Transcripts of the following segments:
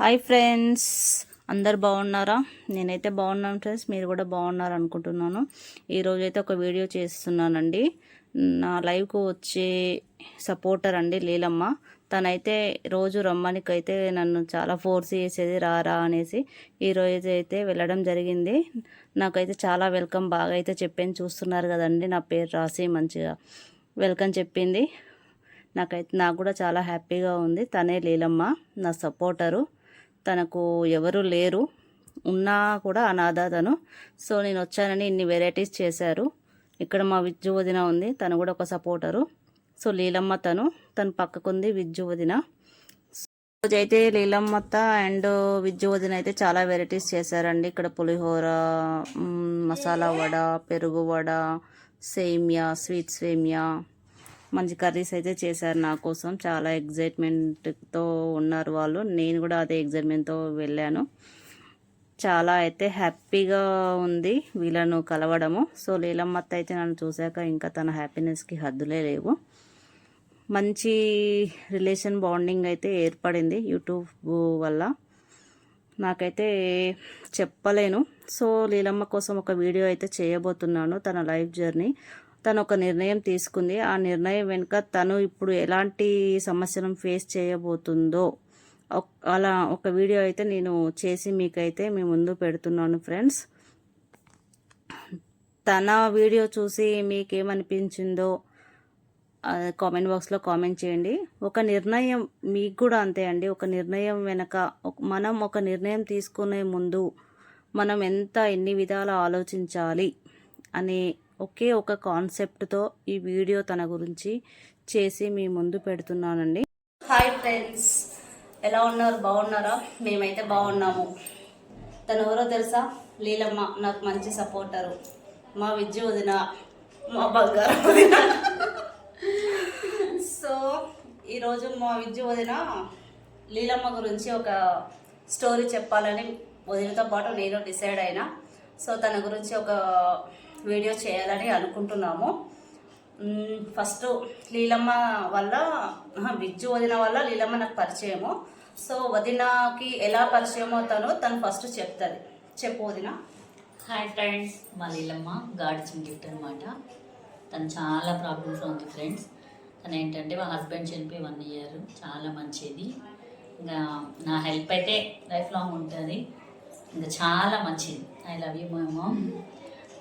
Hi friends. అందరు బాగున్నారా? నేనైతే బాగున్నాను ఫ్రెండ్స్. మీరు కూడా బాగున్నారు అనుకుంటున్నాను. ఈరోజు అయితే ఒక వీడియో చేస్తున్నానండి. నా లైవ్కు వచ్చే సపోర్టర్ అండి లీలమ్మ. తనైతే రోజు రమ్మనికైతే నన్ను చాలా ఫోర్స్ చేసేది రా రా అనేసి ఈరోజు అయితే వెళ్ళడం జరిగింది. నాకైతే చాలా వెల్కమ్ బాగా అయితే చెప్పాను చూస్తున్నారు కదండి. నా పేరు రాసి మంచిగా వెల్కమ్ చెప్పింది. నాకైతే నాకు కూడా చాలా హ్యాపీగా ఉంది. తనే లీలమ్మ నా సపోర్టరు. తనకు ఎవరు లేరు. ఉన్నా కూడా అనాథ తను. సో నేను వచ్చానని ఇన్ని వెరైటీస్ చేశారు. ఇక్కడ మా విజ్జు వదిన ఉంది. తను కూడా ఒక సపోర్టరు. సో లీలమ్మ తను. తను పక్కకుంది విజ్జు వదిన. రోజైతే లీలమ్మత్త అండ్ విజ్జు వదిన అయితే చాలా వెరైటీస్ చేశారండి. ఇక్కడ పులిహోర మసాలా వడ పెరుగు వడ సేమియా స్వీట్ సేమియా. మంచి కర్రీస్ అయితే చేశారు నా కోసం. చాలా ఎగ్జైట్మెంట్తో ఉన్నారు వాళ్ళు. నేను కూడా అదే ఎగ్జైట్మెంట్తో వెళ్ళాను. చాలా అయితే హ్యాపీగా ఉంది వీళ్ళను కలవడము. సో లీలమ్మత్త అయితే నన్ను చూశాక ఇంకా తన హ్యాపీనెస్కి హద్దులే లేవు. మంచి రిలేషన్ బాండింగ్ అయితే ఏర్పడింది యూట్యూబ్ వల్ల. నాకైతే చెప్పలేను. సో లీలమ్మ కోసం ఒక వీడియో అయితే చేయబోతున్నాను తన లైఫ్ జర్నీ. తను ఒక నిర్ణయం తీసుకుంది. ఆ నిర్ణయం వెనుక తను ఇప్పుడు ఎలాంటి సమస్యలను ఫేస్ చేయబోతుందో అలా ఒక వీడియో అయితే నేను చేసి మీకైతే మీ ముందు పెడుతున్నాను ఫ్రెండ్స్ తన వీడియో చూసి మీకేమనిపించిందో కామెంట్ బాక్స్లో కామెంట్ చేయండి. ఒక నిర్ణయం మీకు కూడా అంతే అండి. ఒక నిర్ణయం వెనక మనం ఒక నిర్ణయం తీసుకునే ముందు మనం ఎంత ఎన్ని విధాలు ఆలోచించాలి అనే ఒకే ఒక కాన్సెప్ట్తో ఈ వీడియో తన గురించి చేసి మీ ముందు పెడుతున్నానండి. హాయ్ ఫ్రెండ్స్ ఎలా ఉన్నారు? బాగున్నారా? మేమైతే బాగున్నాము. తను ఎవరో తెలుసా? లీలమ్మ నాకు మంచి సపోర్టరు. మా విద్య వదిన మా బంగారం వదిన. సో ఈరోజు మా విద్య వదిన లీలమ్మ గురించి ఒక స్టోరీ చెప్పాలని వదినతో పాటు నేను డిసైడ్ అయినా. సో తన గురించి ఒక వీడియో చేయాలని అనుకుంటున్నాము. ఫస్ట్ లీలమ్మ వల్ల బిజ్జు వదిన వల్ల లీలమ్మ నాకు పరిచయము. సో వదినకి ఎలా పరిచయమో తను తను ఫస్ట్ చెప్తుంది. చెప్పు వదిన. హాయ్ ఫ్రెండ్స్ మా లీలమ్మ గాడ్ ఇచ్చిన గిఫ్ట్ అనమాట తను చాలా ప్రాబ్లమ్స్లో ఉంది ఫ్రెండ్స్ తను ఏంటంటే మా హస్బెండ్ చనిపోయి వన్ ఇయర్ చాలా మంచిది. ఇంకా నా హెల్ప్ అయితే లైఫ్ లాంగ్ ఉంటుంది. ఇంకా చాలా మంచిది. ఐ లవ్ యూ మేమో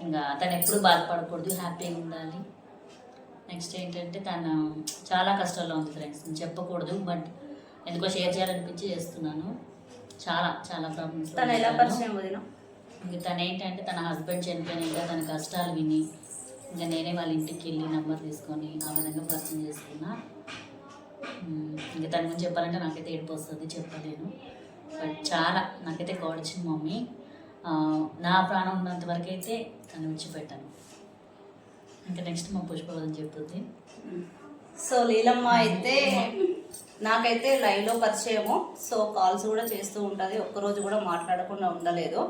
ఇంకా తను ఎప్పుడు బాధపడకూడదు హ్యాపీగా ఉండాలి. నెక్స్ట్ ఏంటంటే తను చాలా కష్టాల్లో ఉంది ఫ్రెండ్స్. నేను చెప్పకూడదు బట్ ఎందుకో షేర్ చేయాలనిపించి చేస్తున్నాను. చాలా చాలా ప్రాబ్లమ్స్ తను ఎలా పరిచయం వదిన? ఇంక తను ఏంటంటే తన హస్బెండ్ చనిపోయినాక తన కష్టాలు విని ఇంకా నేనే వాళ్ళ ఇంటికి వెళ్ళి నెంబర్ తీసుకొని ఆ విధంగా పరిచయం చేసుకున్నా. ఇంకా తన గురించి చెప్పాలంటే నాకైతే ఏడుపు వస్తుంది చెప్పలేను. బట్ చాలా నాకైతే గోడచ్చిన మమ్మీ. నా ప్రాణం ఉన్నంత వరకు అయితే తను విడిచిపెట్టాను. ఇంకా నెక్స్ట్ మా పుష్పవదం చెప్తుంది. సో లీలమ్మ అయితే నాకైతే లైవ్లో పరిచయము. సో కాల్స్ కూడా చేస్తూ ఉంటుంది. ఒక్కరోజు కూడా మాట్లాడకుండా ఉండలేదు.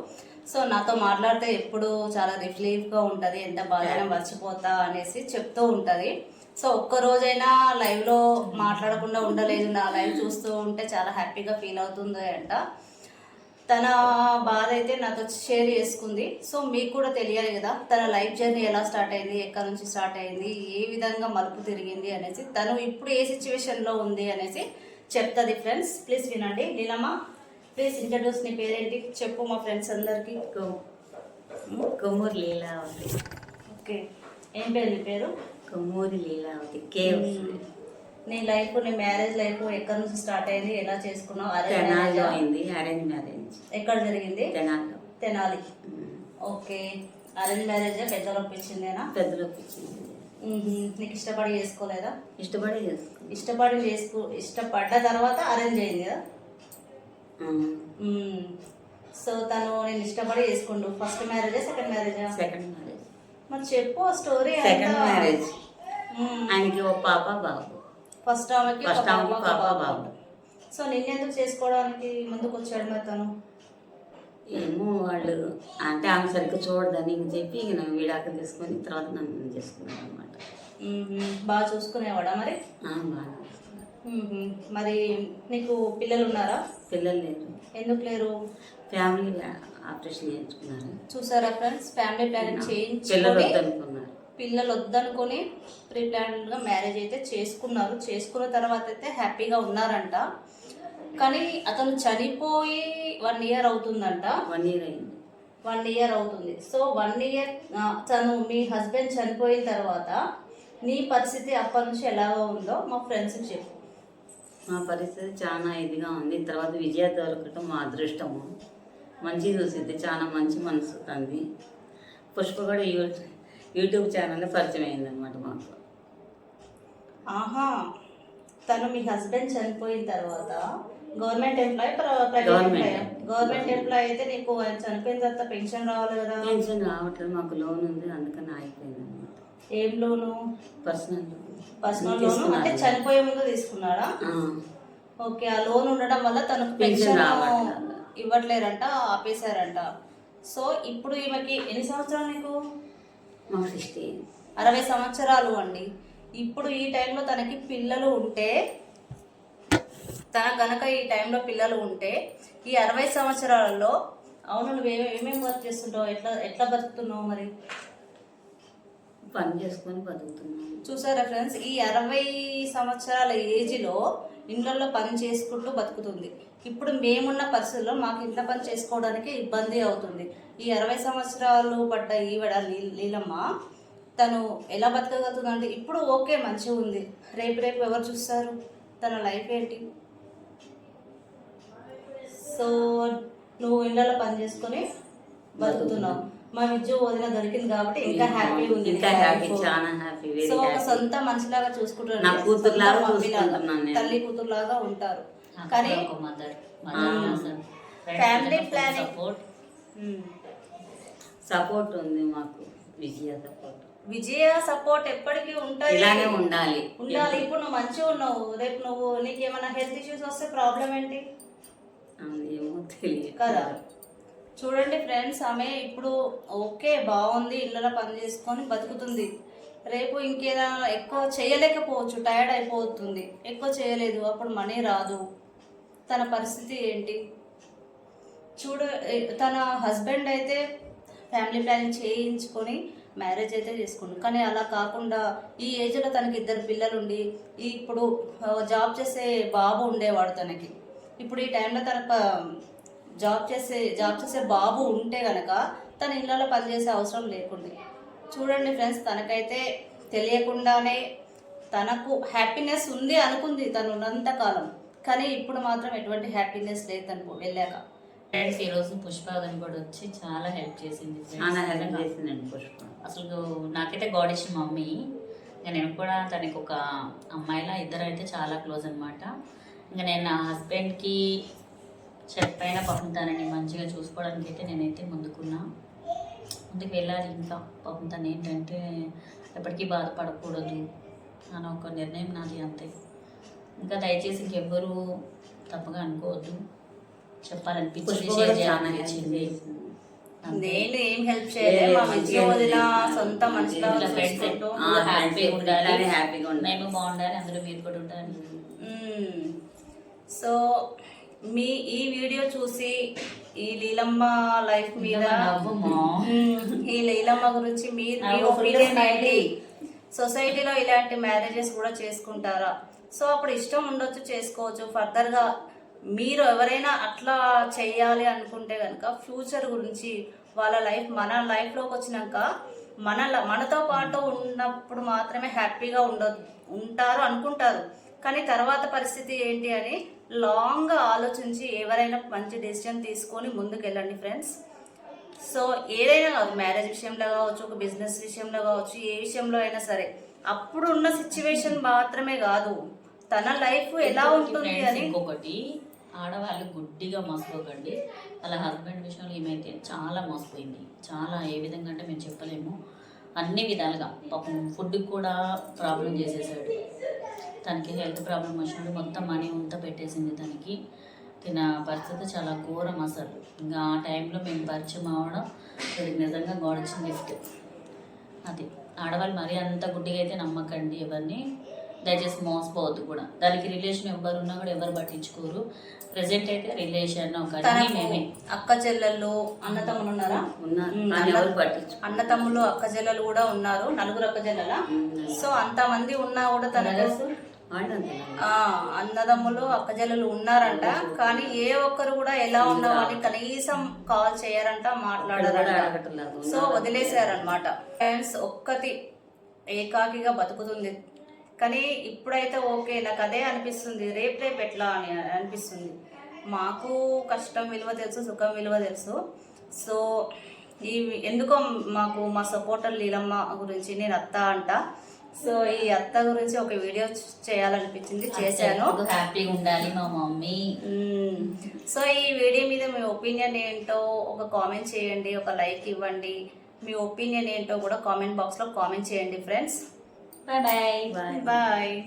సో నాతో మాట్లాడితే ఎప్పుడు చాలా రిలీఫ్గా ఉంటుంది. ఎంత బాధైనా మర్చిపోతా అనేసి చెప్తూ ఉంటుంది. సో ఒక్క రోజైనా లైవ్లో మాట్లాడకుండా ఉండలేదు. నా లైవ్ చూస్తూ ఉంటే చాలా హ్యాపీగా ఫీల్ అవుతుంది అంట. తన బాధ అయితే నాతో షేర్ చేసుకుంది. సో మీకు కూడా తెలియాలి కదా తన లైఫ్ జర్నీ ఎలా స్టార్ట్ అయింది ఎక్కడి నుంచి స్టార్ట్ అయింది ఏ విధంగా మలుపు తిరిగింది అనేసి తను ఇప్పుడు ఏ సిచ్యువేషన్లో ఉంది అనేసి చెప్తుంది ఫ్రెండ్స్ ప్లీజ్ వినండి. నీలమ్మ ప్లీజ్ ఇంట్రడ్యూస్ నీ పేరేంటి? చెప్పు మా ఫ్రెండ్స్ అందరికీ. కొమ్మూరు లీలావతి. ఓకే ఏం పేరు నీ పేరు? కొమ్మూరు లీలావతి కేవ్ నీ లైఫ్ నీ మ్యారేజ్ లైఫ్ ఎక్కడి నుంచి స్టార్ట్ అయింది ఎలా చేసుకున్నావు అరేంజ్ తెనాల్లో? అయింది అరేంజ్ మ్యారేజ్. ఎక్కడ జరిగింది? తెనాల్లో. తెనాలి. ఓకే. Arrange marriage? పెద్దలు ఒప్పించిందేనా? పెద్దలోకి వచ్చింది మ్మ్. నీకు ఇష్టపడి చేసుకోలేదా? ఇష్టపడే చేసుకుంది ఇష్టపడి చేసుకో ఇష్టపడ్డ తర్వాత అరేంజ్ అయింది కదా. సో తను నేను ఇష్టపడి చేసుకుండు. ఫస్ట్ మ్యారేజా సెకండ్ మ్యారేజా? Second marriage. మరి చెప్పు స్టోరీ సెకండ్ మ్యారేజ్. ఆయనకి ఒక పాప బాబు. ఫస్ట్ ఆమెకి ఫస్ట్ ఆమెకి పాప, బాబు. సో నిన్నెందుకు చేసుకోవడానికి ముందుకు వచ్చాడు మరి తను? ఏమో వాళ్ళు అంటే ఆమె సరిగ్గా చూడదని ఇంక చెప్పి ఇక నన్ను విడాకులు తీసుకొని తర్వాత నన్ను చేసుకున్నాను అనమాట. బాగా చూసుకునేవాడా మరి? బాగా. మరి నీకు పిల్లలు ఉన్నారా? పిల్లలు లేరు. ఎందుకు లేరు? ఫ్యామిలీ ఆపరేషన్ చేయించుకున్నారు. చూసారా ఫ్రెండ్స్? ఫ్యామిలీ ప్లానింగ్ పిల్లలు చేయించుకొని వద్దనుకున్నారు. పిల్లలు వద్దనుకొని ప్రీ గా మ్యారేజ్ అయితే చేసుకున్నారు. చేసుకున్న తర్వాత అయితే హ్యాపీగా ఉన్నారంట. కానీ అతను చనిపోయి వన్ ఇయర్ అవుతుందంట. వన్ ఇయర్ అయింది. వన్ ఇయర్ అవుతుంది. సో వన్ ఇయర్ తను మీ హస్బెండ్ చనిపోయిన తర్వాత నీ పరిస్థితి అప్పటి నుంచి ఎలాగో ఉందో మా ఫ్రెండ్స్కి చెప్పు. మా పరిస్థితి చాలా ఇదిగా ఉంది. తర్వాత విజయ దొరకటం మా అదృష్టము. మంచి చూసింది చాలా మంచి మనసు తంది పుష్ప కూడా యూట్యూబ్ ఛానల్ పరిచయం అయిందనమాట మాకు. ఆహా తను మీ హస్బెండ్ చనిపోయిన తర్వాత గవర్నమెంట్ ఎంప్లాయ్ గవర్నమెంట్. ఎంప్లాయ్. అయితే నీకు చనిపోయిన తర్వాత పెన్షన్ రావాలి కదా? పెన్షన్ రావట్లేదు మాకు లోన్ ఉంది అందుకని ఆగిపోయింది అనమాట ఏం లోను? Personal personal loan? అంటే చనిపోయే ముందు తీసుకున్నాడా? ఓకే ఆ లోన్ ఉండడం వల్ల తనకు పెన్షన్. ఇవ్వట్లేరంట ఆపేశారంట. సో ఇప్పుడు ఈమెకి ఎన్ని సంవత్సరాలు నీకు? మాకు సిక్స్టీ అరవై సంవత్సరాలు అండి. ఇప్పుడు ఈ టైంలో తనకి పిల్లలు ఉంటే తన కనుక ఈ టైంలో పిల్లలు ఉంటే ఈ అరవై సంవత్సరాలలో అవును నువ్వు ఏమేమి వర్క్ చేస్తుంటావు? ఎట్లా ఎట్లా బతుకుతున్నావు మరి? పని చేసుకొని బతుకుతున్నాము చూసారా ఫ్రెండ్స్ ఈ అరవై సంవత్సరాల ఏజ్లో ఇండ్లలో పని చేసుకుంటూ బతుకుతుంది. ఇప్పుడు మేమున్న పరిస్థితుల్లో మాకు ఇంట్లో పని చేసుకోవడానికి ఇబ్బంది అవుతుంది. ఈ అరవై సంవత్సరాలు పడ్డ ఈవిడ లీ- లీలమ్మ తను ఎలా బతకగలుగుతుందంటే ఇప్పుడు ఓకే మంచిగా ఉంది. రేపు రేపు ఎవరు చూస్తారు? తన లైఫ్ ఏంటి? సో నువ్వు ఇండ్లలో పని చేసుకొని బతుకుతున్నావు. మా విద్య వదిన దొరికింది కాబట్టి ఇంకా హ్యాపీ ఉంది ఇంకా హ్యాపీ చాలా హ్యాపీ సో ఒక సొంత మనిషిలాగా చూసుకుంటారు. నా కూతురులాగా చూసుకుంటున్నాను నేను. తల్లి కూతురులాగా ఉంటారు. కానీ Family planning. సపోర్ట్ సపోర్ట్ ఉంది మాకు విజయ సపోర్ట్ విజయ సపోర్ట్ ఎప్పటికీ ఉంటుంది ఇలానే ఉండాలి. ఉండాలి. ఇప్పుడు నువ్వు మంచిగా ఉన్నావు. రేపు నువ్వు నీకు ఏమైనా హెల్త్ ఇష్యూస్ వస్తే ప్రాబ్లం ఏంటి? ఏమో తెలియదు. కదా. చూడండి ఫ్రెండ్స్ ఆమె ఇప్పుడు ఓకే బాగుంది ఇళ్ళలో పని చేసుకొని బతుకుతుంది. రేపు ఇంకేదైనా ఎక్కువ చేయలేకపోవచ్చు టైర్డ్ అయిపోతుంది. ఎక్కువ చేయలేదు అప్పుడు మనీ రాదు. తన పరిస్థితి ఏంటి? చూడ తన హస్బెండ్ అయితే ఫ్యామిలీ ప్లానింగ్ చేయించుకొని మ్యారేజ్ అయితే చేసుకుండు. కానీ అలా కాకుండా ఈ ఏజ్లో తనకి ఇద్దరు పిల్లలుండి ఇప్పుడు జాబ్ చేసే బాబు ఉండేవాడు తనకి. ఇప్పుడు ఈ టైంలో తన ప- జాబ్ చేసే జాబ్ చేసే బాబు ఉంటే గనక తన ఇళ్ళలో పనిచేసే అవసరం లేకుండే. చూడండి ఫ్రెండ్స్ తనకైతే తెలియకుండానే తనకు హ్యాపీనెస్ ఉంది అనుకుంది తను ఉన్నంత కాలం కానీ ఇప్పుడు మాత్రం ఎటువంటి హ్యాపీనెస్ లేదు తనకు వెళ్ళాక. ఫ్రెండ్స్ ఈ రోజు పుష్పావని కూడా వచ్చి చాలా హెల్ప్ చేసింది. చాలా హెల్ప్. చేసిందండి పుష్ప. అసలు నాకైతే గాడ్ ఇచ్చిన మమ్మీ. ఇంకా నేను కూడా తనకి ఒక అమ్మాయిలా ఇద్దరు అయితే చాలా క్లోజ్ అనమాట ఇంకా నేను నా హస్బెండ్కి చెప్పైనా పాపం తనని మంచిగా చూసుకోవడానికి అయితే నేనైతే ముందుకున్నా. ముందుకు వెళ్ళాలి ఇంకా. పాపం తను ఏంటంటే ఎప్పటికీ బాధపడకూడదు అని ఒక నిర్ణయం నాది అంతే. ఇంకా దయచేసి ఇంకెవ్వరూ తప్పుగా అనుకోవద్దు. చెప్పాలనిపించింది షేర్ చేయాలనిపించింది. నేను ఏం హెల్ప్ చేయలేదు మా మంచిగా సొంత మనిషిలా హ్యాపీగా ఉండాలి. హ్యాపీగా ఉండాలి. మేము బాగుండాలి. అందరూ మీరు కూడా ఉండాలి. మ్మ్. సో మీ ఈ వీడియో చూసి ఈ లీలమ్మ లైఫ్ మీద. ఈ లీలమ్మ గురించి మీ మీ నవ్వు ఒపీనియన్ full ఏంటి? సొసైటీలో ఇలాంటి మ్యారేజెస్ కూడా చేసుకుంటారా? సో అప్పుడు ఇష్టం ఉండొచ్చు చేసుకోవచ్చు. ఫర్దర్గా మీరు ఎవరైనా అట్లా చేయాలి అనుకుంటే కనుక ఫ్యూచర్ గురించి వాళ్ళ లైఫ్ మన లైఫ్లోకి వచ్చినాక మన మనతో పాటు ఉన్నప్పుడు మాత్రమే హ్యాపీగా ఉండ ఉంటారు అనుకుంటారు. కానీ తర్వాత పరిస్థితి ఏంటి అని లాంగ్గా ఆలోచించి ఎవరైనా మంచి డెసిషన్ తీసుకొని ముందుకు వెళ్ళండి ఫ్రెండ్స్ సో ఏదైనా కాదు మ్యారేజ్ విషయంలో కావచ్చు ఒక బిజినెస్ విషయంలో కావచ్చు ఏ విషయంలో అయినా సరే అప్పుడు ఉన్న సిచ్యువేషన్ మాత్రమే కాదు తన లైఫ్ ఎలా ఉంటుంది అని ఇంకొకటి ఆడవాళ్ళు గుడ్డిగా మోసపోకండి. వాళ్ళ హస్బెండ్ విషయంలో ఏమైతే చాలా మోసపోయింది. చాలా ఏ విధంగా అంటే మేము చెప్పలేము. అన్ని విధాలుగా. పాపం ఫుడ్ కూడా ప్రాబ్లం చేసేసాడు. తనకి హెల్త్ ప్రాబ్లం వచ్చినప్పుడు మొత్తం మనీ అంతా పెట్టేసింది తనకి. తిన పరిస్థితి చాలా ఘోరం అసలు. ఇంకా ఆ టైంలో మేము పరిచయం అవ్వడం ఇది నిజంగా గోడొచ్చిన గిఫ్ట్. అది. ఆడవాళ్ళు మరీ అంత గుడ్డిగా అయితే నమ్మకండి ఎవరిని. దయచేసి మోసపోవద్దు కూడా. దానికి రిలేషన్ ఎవరు ఉన్నా కూడా ఎవరు పట్టించుకోరు. ప్రజెంట్ అయితే రిలేషన్ తనకు మేమే అక్క చెల్లెళ్ళు అన్నతమ్ములు ఉన్నారా? ఉన్నారు పట్టించు అన్నతమ్ములు అక్క చెల్లెలు కూడా ఉన్నారు. నలుగురు అక్క చెల్లెల? సో అంతమంది ఉన్నా కూడా ఆ, అన్నదమ్ములు అక్క చెల్లెలు ఉన్నారంట. కానీ ఏ ఒక్కరు కూడా ఎలా ఉన్నావు అని కనీసం కాల్ చేయరంట మాట్లాడారంట. సో వదిలేశారనమాట ఫ్రెండ్స్ ఒక్కటి ఏకాకిగా బతుకుతుంది. కానీ ఇప్పుడైతే ఓకే నాకు అదే అనిపిస్తుంది. రేపు రేపు ఎట్లా అని అనిపిస్తుంది. మాకు కష్టం విలువ తెలుసు సుఖం విలువ తెలుసు. సో ఈ ఎందుకో మాకు మా సపోర్టర్ లీలమ్మ గురించి నేను అత్త అంట. సో ఈ అత్త గురించి ఒక వీడియో చేయాలనిపించింది చేశాను. హ్యాపీగా ఉండాలి మా మమ్మీ. మ్మ్. సో ఈ వీడియో మీద మీ ఒపీనియన్ ఏంటో ఒక కామెంట్ చేయండి ఒక లైక్ ఇవ్వండి. మీ ఒపీనియన్ ఏంటో కూడా కామెంట్ బాక్స్లో కామెంట్ చేయండి ఫ్రెండ్స్. బాయ్. బాయ్. బాయ్.